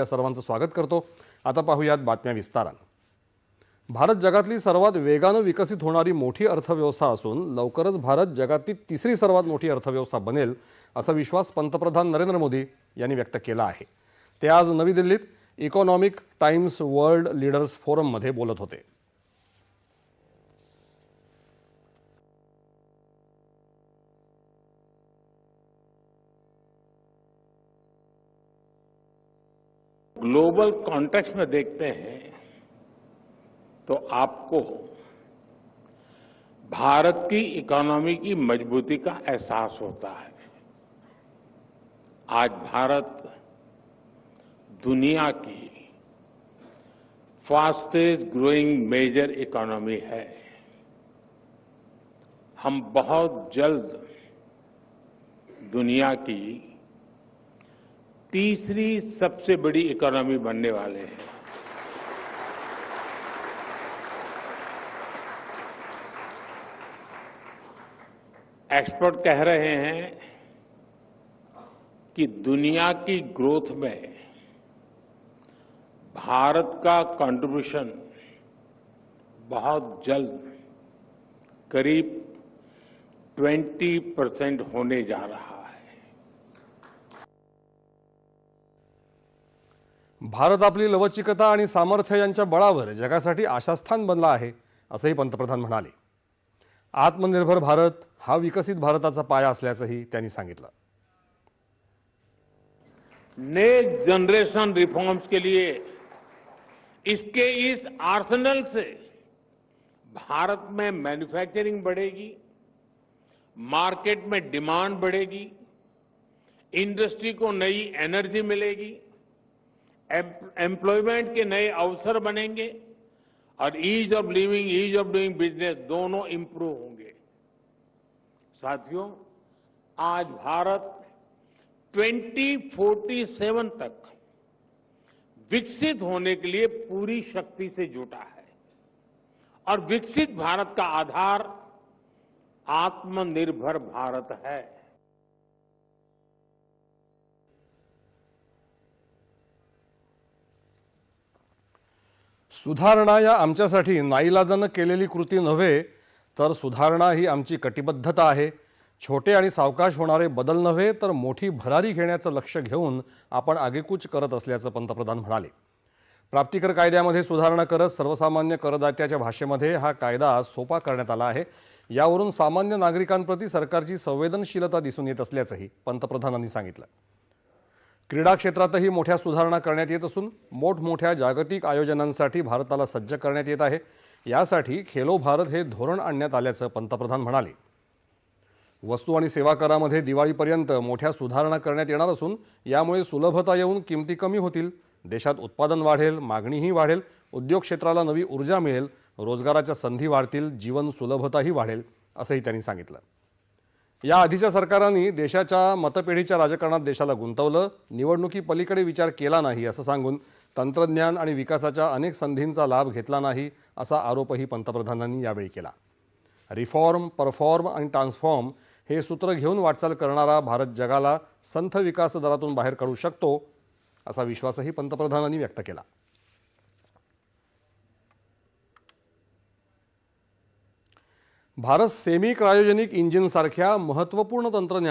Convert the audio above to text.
या सर्वांचं स्वागत करतो. आता पाहूयात बातम्या विस्तारानं भारत जगातली सर्वात वेगानं विकसित होणारी मोठी अर्थव्यवस्था असून लवकरच भारत जगातली तिसरी सर्वात मोठी अर्थव्यवस्था बनेल असा विश्वास पंतप्रधान नरेंद्र मोदी यांनी व्यक्त केला आहे. ते आज नवी दिल्लीत इकॉनॉमिक टाइम्स वर्ल्ड लीडर्स फोरममध्ये बोलत होते. ग्लोबल कॉन्टेक्स्ट में देखते हैं तो आपको भारत की इकोनॉमी की मजबूती का एहसास होता है। आज भारत दुनिया की फास्टेस्ट ग्रोइंग मेजर इकोनॉमी है। हम बहुत जल्द दुनिया की तीसरी सबसे बड़ी इकोनॉमी बनने वाले हैं। एक्सपर्ट कह रहे हैं कि दुनिया की ग्रोथ में भारत का कंट्रीब्यूशन बहुत जल्द करीब 20 परसेंट होने जा रहा भारत आपली लवचिकता आणि सामर्थ्य यांच्या बळावर जगासाठी आशास्थान बनला आहे असंही पंतप्रधान म्हणाले. आत्मनिर्भर भारत हा विकसित भारताचा पाया असल्याचंही त्यांनी सांगितलं. नेक्स्ट जनरेशन रिफॉर्म्स के लिए इसके इस आर्सेनल से भारत में मैन्युफैक्चरिंग बढ़ेगी मार्केट में डिमांड बढ़ेगी इंडस्ट्री को नई एनर्जी मिलेगी। एम्प्लॉयमेंट के नए अवसर बनेंगे और ease of living ease of doing business दोनों इंप्रूव होंगे। साथियों, आज भारत 2047 तक विकसित होने के लिए पूरी शक्ति से जुटा है और विकसित भारत का आधार आत्मनिर्भर भारत है। सुधारणा या आमच्यासाठी नाईलाजानं केलेली कृती नव्हे तर सुधारणा ही आमची कटिबद्धता आहे. छोटे आणि सावकाश होणारे बदल नव्हे तर मोठी भरारी घेण्याचं लक्ष घेऊन आपण आगेकूच करत असल्याचं पंतप्रधान म्हणाले. प्राप्तिकर कायद्यामध्ये सुधारणा करत सर्वसामान्य करदात्याच्या भाषेमध्ये हा कायदा सोपा करण्यात आला आहे. यावरून सामान्य नागरिकांप्रती सरकारची संवेदनशीलता दिसून येत असल्याचंही पंतप्रधानांनी सांगितलं. क्रीडा क्षेत्रातही मोठ्या सुधारणा करण्यात येत असून मोठमोठ्या जागतिक आयोजनांसाठी भारताला सज्ज करण्यात येत आहे. यासाठी खेलो भारत हे धोरण आणण्यात आल्याचं पंतप्रधान म्हणाले. वस्तू आणि सेवा करामध्ये दिवाळीपर्यंत मोठ्या सुधारणा करण्यात येणार असून यामुळे सुलभता येऊन किमती कमी होतील. देशात उत्पादन वाढेल मागणीही वाढेल उद्योग क्षेत्राला नवी ऊर्जा मिळेल रोजगाराच्या संधी वाढतील जीवन सुलभताही वाढेल असंही त्यांनी सांगितलं. या आधीच्या सरकारांनी देशाच्या मतपेढीच्या राजकारणात देशाला गुंतवलं. निवडणुकी पलीकडे विचार केला नाही असं सांगून तंत्रज्ञान आणि विकासाच्या अनेक संधींचा लाभ घेतला नाही असा आरोपही पंतप्रधानांनी यावेळी केला. रिफॉर्म परफॉर्म आणि ट्रान्सफॉर्म हे सूत्र घेऊन वाटचाल करणारा भारत जगाला संथ विकास दरातून बाहेर काढू शकतो असा विश्वासही पंतप्रधानांनी व्यक्त केला. भारत सेमी क्रायोजेनिक इंजिनसारख्या महत्त्वपूर्ण तंत्रज्ञान